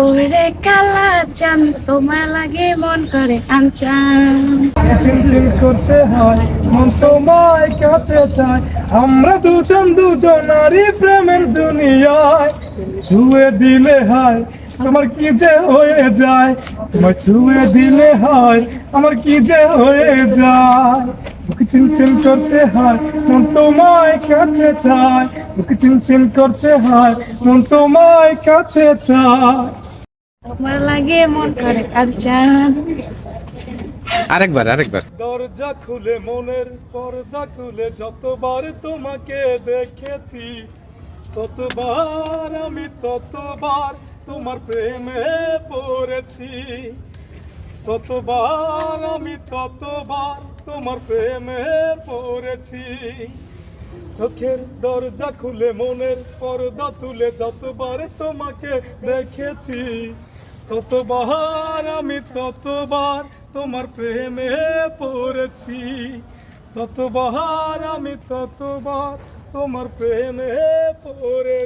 ওরে কালা চান তোমার লাগে মন করে কাঞ্চান চিনচিন করছে হয়, মন তোমায় কাছে চায়। আমরা দুজন দুজনারই প্রেমের দুনিয়ায়। ছুঁয়ে দিলে হয়, আমার কি যে হয়ে যায়? তোমায় ছুঁয়ে দিলে হয়, আমার কি যে হয়ে যায়? বুক চিনচিন করছে হয় মন তোমায় কাছে চায়। বুক চিনচিন করছে হয় মন তোমায় কাছে চায়। তোমার লাগে মন করে কাঞ্চান আরেকবার আরেকবার। দরজা খুলে মনের পর্দা খুলে যতবার তোমাকে দেখেছি ততবার আমি ততবার তোমার প্রেমে পড়েছি। ততবার আমি ততবার তোমার প্রেমে পড়েছি। চোখের দরজা খুলে, মনের পর্দা তুলে যতবার তোমাকে দেখেছি, ততবার আমি ততবার তোমার প্রেমে পড়েছি, ততবার আমি ততবার তোমার প্রেমে পড়েছি।